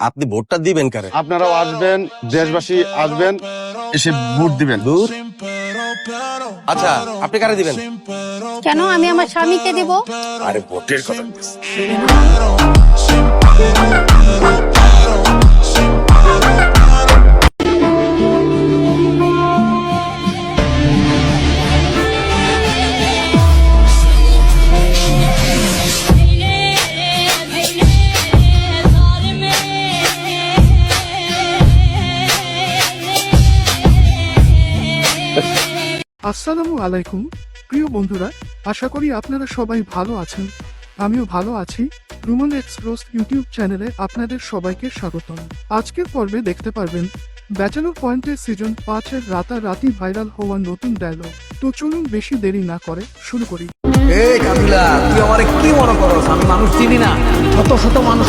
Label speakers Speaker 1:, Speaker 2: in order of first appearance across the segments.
Speaker 1: আপনি ভোটটা দিবেন কারে?
Speaker 2: আপনারাও আসবেন দেশবাসী আসবেন এসে ভোট দিবেন।
Speaker 1: দূর আচ্ছা আপনি কারে দিবেন?
Speaker 3: কেন? আমি আমার স্বামীকে দেব।
Speaker 1: আরে ভোটের কথা
Speaker 4: আসসালামু আলাইকুম। প্রিয় বন্ধুরা, আশা করি আপনারা সবাই ভালো আছেন। আমিও ভালো আছি। রুমন এক্সপ্রেস ইউটিউব চ্যানেলে আপনাদের সবাইকে স্বাগতম। আজকের পর্বে দেখতে পারবেন, ব্যাচেলর পয়েন্টের সিজন পাঁচের রাতারাতি ভাইরাল হওয়া নতুন ডায়লগ তো চলুন বেশি দেরি না করে শুরু করি।
Speaker 5: আমি মানুষ চিনি না। মানুষ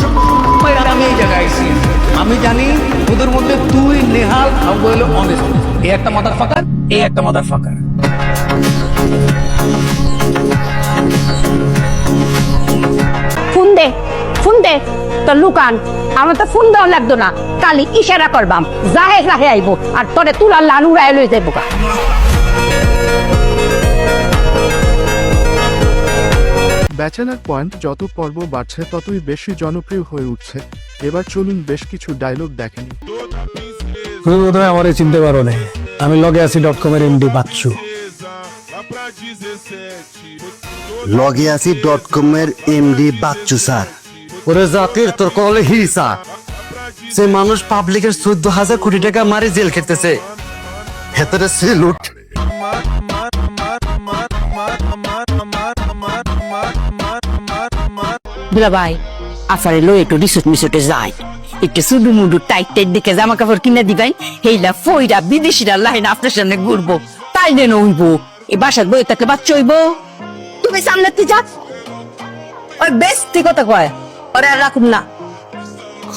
Speaker 5: আমি জানি ওদের মধ্যে তুই, নেহাল এই একটা মাথার ফাঁকা এই একটা মাথার ফাঁকা
Speaker 3: ফোন দে ফোন দে তোর লুকান। আমার তো ফোন দেওয়া লাগতো না। কালি ইশারা করবাম। যাহে যাহে আইব। আর তোরে উড়াই লই যাইব গা।
Speaker 4: ব্যাচেলার পয়েন্ট যত পর্ব বাড়ছে ততই বেশি জনপ্রিয় হয়ে উঠছে। এবার চলুন বেশ কিছু ডায়লগ দেখেনি
Speaker 6: তুমি বোধহয় আমার চিনতে পারো না আমি লগে আছি ডট কম এর এমডি বাচ্চু।
Speaker 7: লগে আছি ডট কম এর এমডি বাচ্চু স্যার। ওরে জাতির তোর কলে হিসা সে মানুষ পাবলিকের চোদ্দ হাজার কোটি টাকা মারি জেল খেতেছে ভেতরে সেলুট
Speaker 3: দুলা ভাই আফারে লই একটু রিসোর্ট মিসোর্টে যাই একটু সুডু মুডু টাইট টাইট দেখে জামা কাপড় কিনে দিবেন হেইলা ফইরা বিদেশিরা লাইন আপনার সামনে ঘুরবো। তাই দেন হইব এই বাসার বই থাকলে বাচ্চা হইব। তুমি সামনে তুই যা ওই বেশ ঠিক কথা কয় ওরে আর রাখুন না।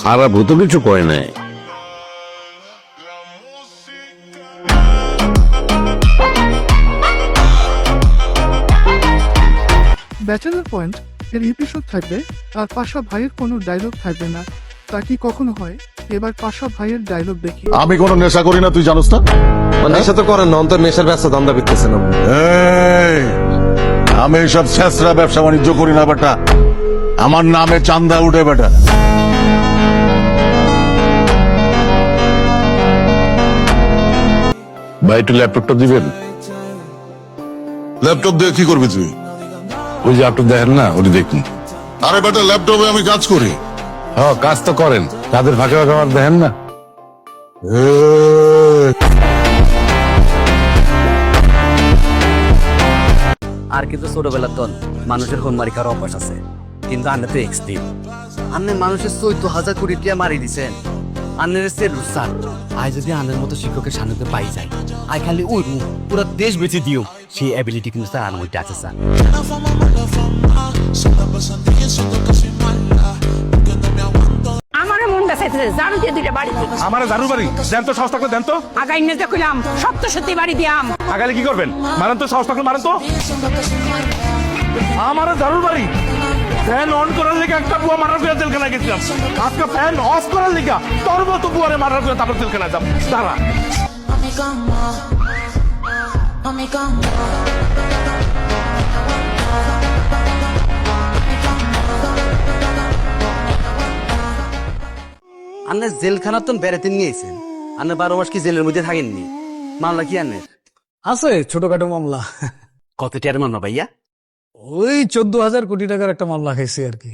Speaker 8: খারাপ হতো কিছু কয় নাই।
Speaker 4: ব্যাচেলার পয়েন্ট এর এপিসোড থাকবে আর পাশা ভাইয়ের কোনো ডায়লগ থাকবে না। তা কি কখনো হয়? এবার পাশা ভাইয়ের ডায়লগ দেখি।
Speaker 2: আমি কোনো নেশা করি না তুই জানোস না?
Speaker 1: নেশা তো করেন না অন্তর নেশার ব্যবসা ধান্দা করতেছেন
Speaker 2: এই, আমি সব ছেসরা ব্যবসা বাণিজ্য করি না বেটা। আমার নামে চান্দা উঠে বেটা।
Speaker 8: ভাই একটু ল্যাপটপটা দিবেন?
Speaker 2: ল্যাপটপ দিয়ে কি করবি তুই?
Speaker 8: ওই যে আপনি দেখেন না ওটি দেখুন।
Speaker 2: আরে বেটা ল্যাপটপে আমি কাজ করি।
Speaker 8: হ্যাঁ কাজ তো করেন। তাদের ফাঁকে ফাঁকে আমার দেখেন না।
Speaker 5: আর কিন্তু ছোটবেলার তন মানুষের ফোন মারি খাওয়ার অভ্যাস আছে। কিন্তু আন্না তো এক্সট্রিম
Speaker 7: আপনি মানুষের চোদ্দ হাজার কোটি টিয়া মারি দিছেন।
Speaker 5: আন্নের সে রুসার আই যদি আন্নের মতো শিক্ষকের সান্নিধ্যে পাই যায়। আই খালি ওই পুরো দেশ বেঁচে দিও। সেই অ্যাবিলিটি কিন্তু স্যার আনার মধ্যে আছে, স্যার।
Speaker 3: চাইতেছে জানো দিয়ে দুইটা বাড়ি দিই
Speaker 6: আমার জারু বাড়ি? দেন তো সাহস থাকলে দেন তো।
Speaker 3: আগাই নেতে কইলাম সত্য সত্যি বাড়ি দিয়াম
Speaker 6: আগালে কি করবেন? মারেন তো সাহস থাকলে মারেন তো। আমার জারুর বাড়ি। ফ্যান অন করার লিগে একটা বুয়া মারার করে জেলখানায় গেছিলাম। আজকে ফ্যান অফ করার লিগা তোর মতো বুয়ারে মারার করে তারপর জেলখানায় যাব। দাঁড়া।
Speaker 9: Mami, come on. Come
Speaker 5: জেলখানা তো বেড়াতে নিয়েছেন আপনার বারো মাস কি জেলের মধ্যে থাকেননি? মামলা কি আনের
Speaker 6: আছে ছোটখাটো মামলা।
Speaker 5: কত টিয়ার মামলা ভাইয়া?
Speaker 6: ওই চোদ্দ হাজার কোটি টাকার একটা মামলা খাইছি আর কি।